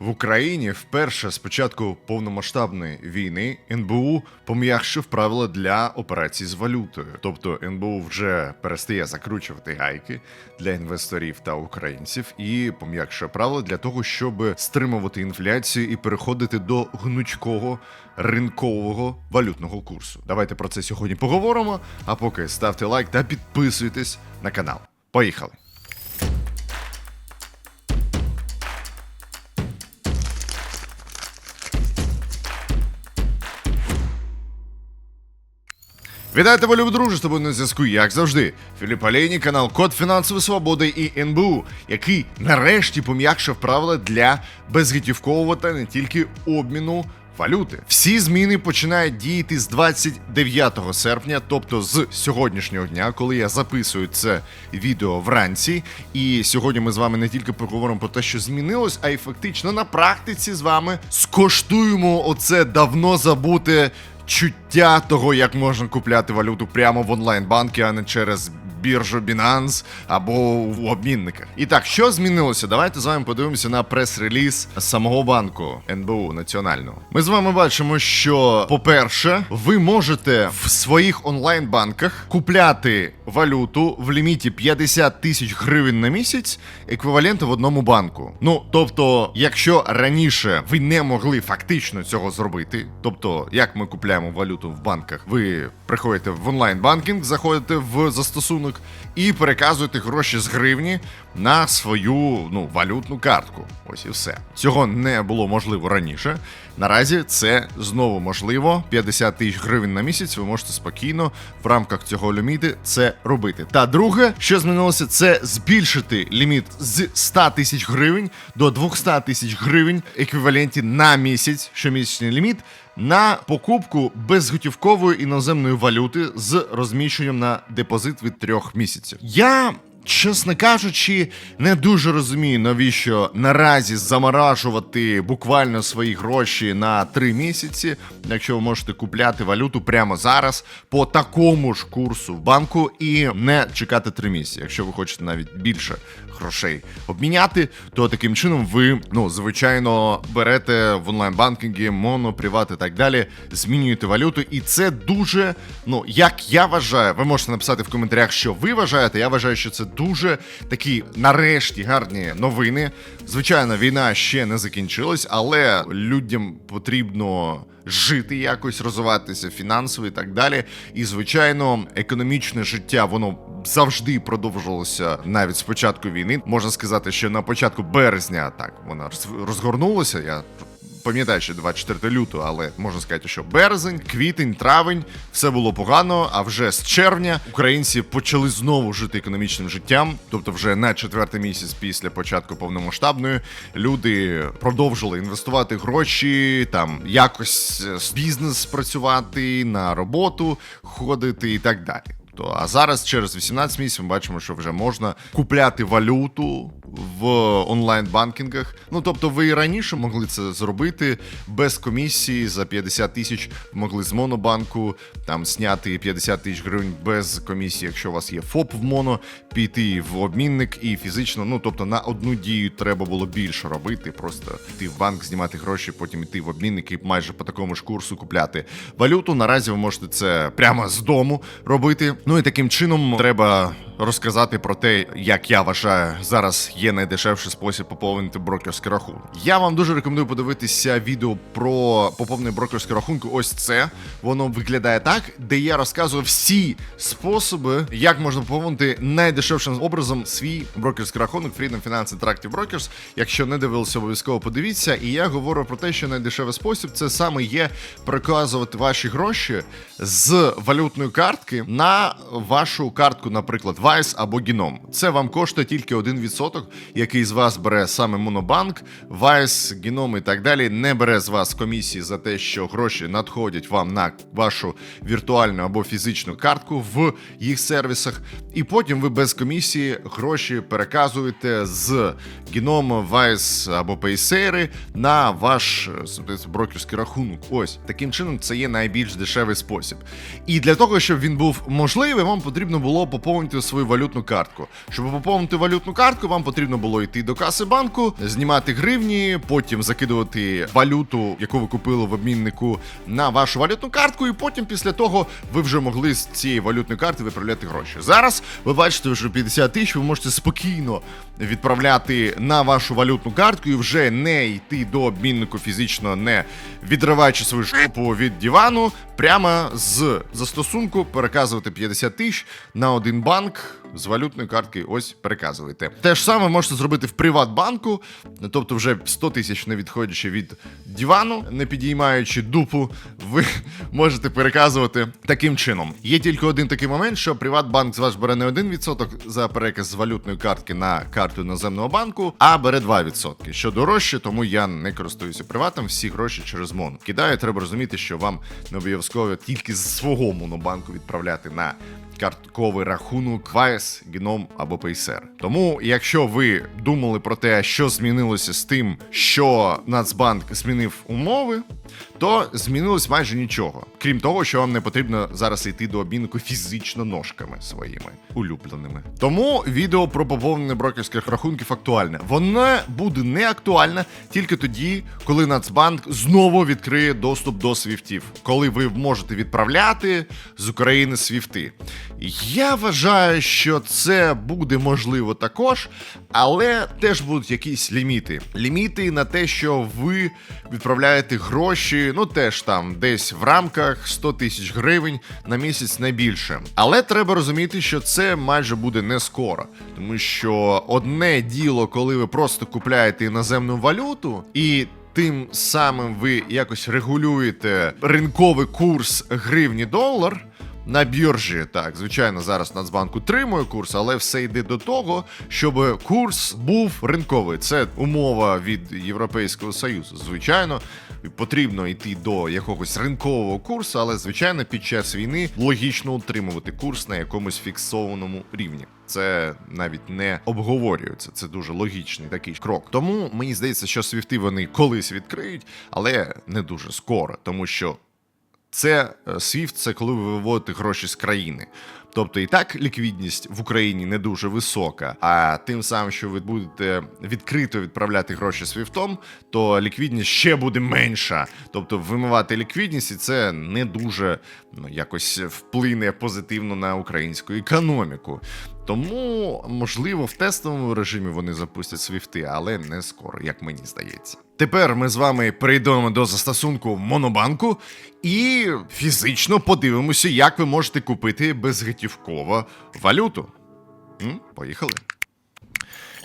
В Україні вперше з початку повномасштабної війни НБУ пом'якшив правила для операцій з валютою. Тобто НБУ вже перестає закручувати гайки для інвесторів та українців і пом'якшує правила для того, щоб стримувати інфляцію і переходити до гнучкого ринкового валютного курсу. Давайте про це сьогодні поговоримо. А поки ставте лайк та підписуйтесь на канал. Поїхали! Вітаю тебе, любі друже, з тобою на зв'язку, як завжди. Філіп Алейні, канал Код фінансової свободи і НБУ, який нарешті пом'якшив правила для безготівкового та не тільки обміну валюти. Всі зміни починають діяти з 29 серпня, тобто з сьогоднішнього дня, коли я записую це відео вранці. І сьогодні ми з вами не тільки поговоримо про те, що змінилось, а й фактично на практиці з вами скоштуємо оце давно забуте чуття того, як можна купляти валюту прямо в онлайн-банки, а не через біржу Binance або в обмінниках. І так, що змінилося? Давайте з вами подивимося на прес-реліз самого банку НБУ національного. Ми з вами бачимо, що, по-перше, ви можете в своїх онлайн-банках купляти валюту в ліміті 50 тисяч гривень на місяць, еквівалент в одному банку. Ну тобто, якщо раніше ви не могли фактично цього зробити, тобто, як ми купляємо валюту в банках, ви приходите в онлайн-банкінг, заходите в застосунок і переказуєте гроші з гривні на свою ну валютну картку. Ось і все. Цього не було можливо раніше. Наразі це знову можливо. 50 тисяч гривень на місяць. Ви можете спокійно в рамках цього ліміти це робити. Та друге, що змінилося, це збільшити ліміт з 100 тисяч гривень до 200 тисяч гривень еквіваленті на місяць, щомісячний ліміт. На покупку безготівкової іноземної валюти з розміщенням на депозит від трьох місяців. Я Чесно кажучи, не дуже розумію, навіщо наразі заморажувати буквально свої гроші на три місяці, якщо ви можете купляти валюту прямо зараз по такому ж курсу в банку і не чекати три місяці. Якщо ви хочете навіть більше грошей обміняти, то таким чином ви, ну звичайно, берете в онлайн-банкінгі, моно, приват і так далі, змінюєте валюту, і це дуже, ну як я вважаю, ви можете написати в коментарях, що ви вважаєте. Я вважаю, що це дуже такі нарешті гарні новини. Звичайно, війна ще не закінчилась, але людям потрібно жити якось, розвиватися фінансово і так далі. І звичайно, економічне життя воно завжди продовжувалося навіть з початку війни. Можна сказати, що на початку березня так вона роз- розгорнулася. Я пам'ятаю, що 24 лютого, але можна сказати, що березень, квітень, травень все було погано. А вже з червня українці почали знову жити економічним життям. Тобто, вже на четвертий місяць після початку повномасштабної люди продовжили інвестувати гроші, там якось е, з бізнес працювати на роботу, ходити і так далі. То, а зараз через 18 місяців ми бачимо, що вже можна купляти валюту в онлайн-банкінгах. Ну тобто, ви і раніше могли це зробити без комісії за 50 тисяч. Могли з монобанку там зняти 50 тисяч гривень без комісії, якщо у вас є ФОП в моно, піти в обмінник і фізично. Ну тобто на одну дію треба було більше робити. Просто йти в банк, знімати гроші, потім йти в обмінник і майже по такому ж курсу купляти валюту. Наразі ви можете це прямо з дому робити. Ну і таким чином треба розказати про те, як я вважаю, зараз є найдешевший спосіб поповнити брокерський рахунок. Я вам дуже рекомендую подивитися відео про поповнення брокерського рахунку. Ось це воно виглядає так, де я розказую всі способи, як можна поповнити найдешевшим образом свій брокерський рахунок Freedom Finance Interactive Brokers. Якщо не дивилися, обов'язково подивіться. І я говорю про те, що найдешевий спосіб це саме є переказувати ваші гроші з валютної картки на вашу картку, наприклад, Vice або Гіном. Це вам коштує тільки 1%, який з вас бере саме Монобанк, Vice, Гіном і так далі. Не бере з вас комісії за те, що гроші надходять вам на вашу віртуальну або фізичну картку в їх сервісах. І потім ви без комісії гроші переказуєте з Гіном, Vice або Payseri на ваш е, брокерський рахунок. Ось таким чином це є найбільш дешевий спосіб. І для того, щоб він був можливий, вам потрібно було поповнити свою валютну картку. Щоб поповнити валютну картку, вам потрібно. Потрібно було йти до каси банку, знімати гривні, потім закидувати валюту, яку ви купили в обміннику, на вашу валютну картку, і потім після того ви вже могли з цієї валютної карти виправляти гроші. Зараз ви бачите, що 50 тисяч ви можете спокійно відправляти на вашу валютну картку і вже не йти до обміннику фізично, не відриваючи свою шопу від дивану, прямо з застосунку переказувати 50 тисяч на один банк з валютної картки. Ось переказуєте. Те ж саме можете зробити в Приватбанку, тобто вже 100 тисяч не відходячи від дивану, не підіймаючи дупу, ви можете переказувати таким чином. Є тільки один такий момент, що Приватбанк з вас бере не 1% за переказ з валютної картки на карту іноземного банку, а бере 2%. Що дорожче, тому я не користуюся приватом. Всі гроші через МОН. Кидаю, треба розуміти, що вам не обов'язково тільки з свого монобанку відправляти на картковий рахунок Вайс, Геном або Paysr. Тому, якщо ви думали про те, що змінилося з тим, що Нацбанк змінив умови, то змінилось майже нічого. Крім того, що вам не потрібно зараз йти до обміннику фізично ножками своїми улюбленими. Тому відео про поповнення брокерських рахунків актуальне. Воно буде не актуальне тільки тоді, коли Нацбанк знову відкриє доступ до свіфтів, коли ви можете відправляти з України свіфти. Я вважаю, що це буде можливо також, але теж будуть якісь ліміти. Ліміти на те, що ви відправляєте гроші, ну теж там десь в рамках 100 тисяч гривень на місяць не більше. Але треба розуміти, що це майже буде не скоро, тому що одне діло, коли ви просто купляєте іноземну валюту і. Тим самим ви якось регулюєте ринковий курс гривні долар на біржі. Так, звичайно, зараз Нацбанк утримує курс, але все йде до того, щоб курс був ринковий. Це умова від Європейського Союзу. Звичайно, потрібно йти до якогось ринкового курсу, але звичайно, під час війни логічно утримувати курс на якомусь фіксованому рівні. Це навіть не обговорюється. Це дуже логічний такий крок. Тому мені здається, що свіфти вони колись відкриють, але не дуже скоро, тому що це е, SWIFT – це коли ви виводите гроші з країни. Тобто і так ліквідність в Україні не дуже висока. А тим самим, що ви будете відкрито відправляти гроші свіфтом, то ліквідність ще буде менша. Тобто вимивати ліквідність, і це не дуже ну, якось вплине позитивно на українську економіку. Тому, можливо, в тестовому режимі вони запустять свіфти, але не скоро, як мені здається. Тепер ми з вами перейдемо до застосунку Монобанку і фізично подивимося, як ви можете купити безготівково валюту. М? Поїхали.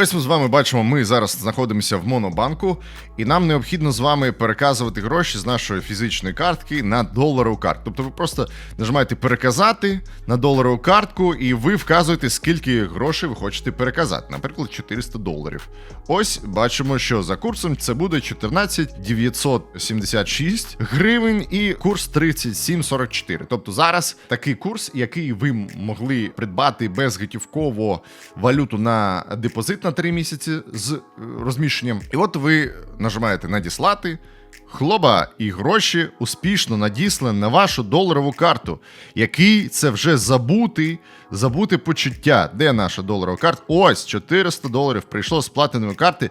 Ось ми з вами бачимо, ми зараз знаходимося в Монобанку, і нам необхідно з вами переказувати гроші з нашої фізичної картки на доларову картку. Тобто ви просто нажимаєте переказати на доларову картку, і ви вказуєте, скільки грошей ви хочете переказати. Наприклад, 400 доларів. Ось бачимо, що за курсом це буде 14 976 гривень і курс 37,44. Тобто зараз такий курс, який ви могли придбати безготівково валюту на депозит на 3 місяці з е, розміщенням. І от ви нажимаєте надіслати. Хлоба і гроші успішно надіслані на вашу доларову карту. Який це вже забутий, забути почуття. Де наша доларова карта? Ось 400 доларів прийшло з платинової карти.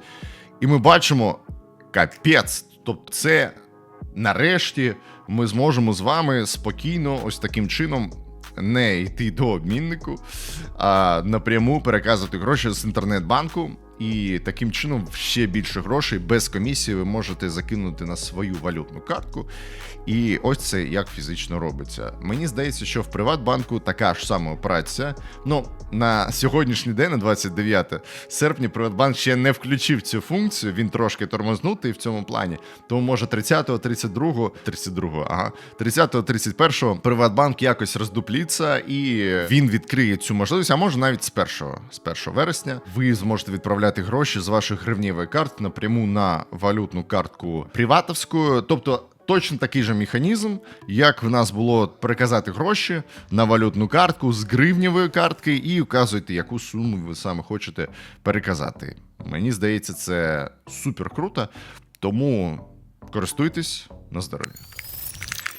І ми бачимо капець. Тобто, це нарешті ми зможемо з вами спокійно, ось таким чином. Не йти до обміннику, а напряму переказувати гроші з інтернет-банку, і таким чином ще більше грошей без комісії ви можете закинути на свою валютну картку. І ось це як фізично робиться. Мені здається, що в Приватбанку така ж сама операція. Ну, на сьогоднішній день, на 29 серпня, Приватбанк ще не включив цю функцію, він трошки тормознутий в цьому плані. Тому може 30-го, 32-го, 32-го, ага, 30-го, 31-го Приватбанк якось роздупліться і він відкриє цю можливість, а може навіть з 1 з 1 вересня ви зможете відправляти гроші з ваших гривнєвої карт напряму на валютну картку приватовську. Тобто. Точно такий же механізм, як в нас було переказати гроші на валютну картку з гривневої картки, і вказуєте, яку суму ви саме хочете переказати. Мені здається, це супер круто. Тому користуйтесь на здоров'я.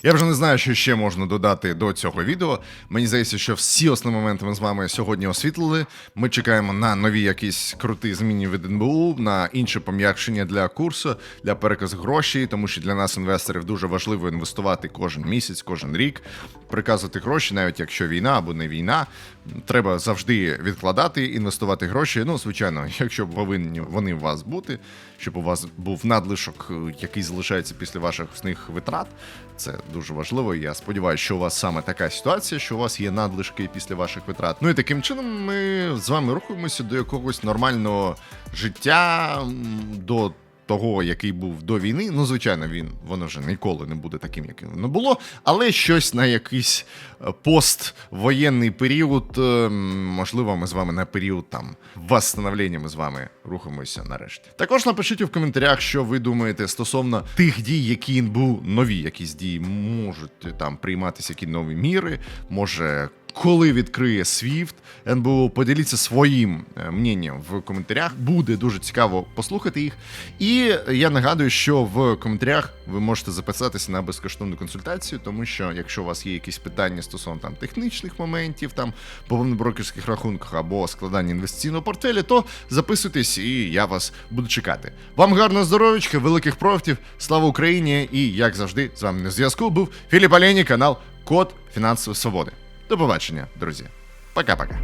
Я вже не знаю, що ще можна додати до цього відео. Мені здається, що всі основні моменти ми з вами сьогодні освітлили. Ми чекаємо на нові якісь круті зміни від НБУ, на інше пом'якшення для курсу, для переказу грошей, тому що для нас, інвесторів, дуже важливо інвестувати кожен місяць, кожен рік, приказувати гроші, навіть якщо війна або не війна. Треба завжди відкладати, інвестувати гроші. Ну, звичайно, якщо повинні вони у вас бути, щоб у вас був надлишок, е, який залишається після ваших основних витрат. Це дуже важливо. Я сподіваюся, що у вас саме така ситуація, що у вас є надлишки після ваших витрат. Ну і таким чином ми з вами рухаємося до якогось нормального життя, до того, який був до війни. Ну, звичайно, він воно вже ніколи не буде таким, яким воно було. Але щось на якийсь е, поствоєнний період, е, можливо, ми з вами на період там восстановлення ми з вами рухаємося нарешті. Також напишіть у коментарях, що ви думаєте стосовно тих дій, які НБУ, нові якісь дії можуть там прийматися, які нові міри, може. Коли відкриє SWIFT, НБУ, поділіться своїм е, мненням в коментарях. Буде дуже цікаво послухати їх. І я нагадую, що в коментарях ви можете записатися на безкоштовну консультацію, тому що якщо у вас є якісь питання стосовно там технічних моментів, там по брокерських рахунках або складання інвестиційного портфеля, то записуйтесь, і я вас буду чекати. Вам гарного здоров'ячка, великих профітів, слава Україні! І як завжди, з вами на зв'язку був Філіп Алені, канал Код фінансової свободи. До побачення, друзі. Пока-пока.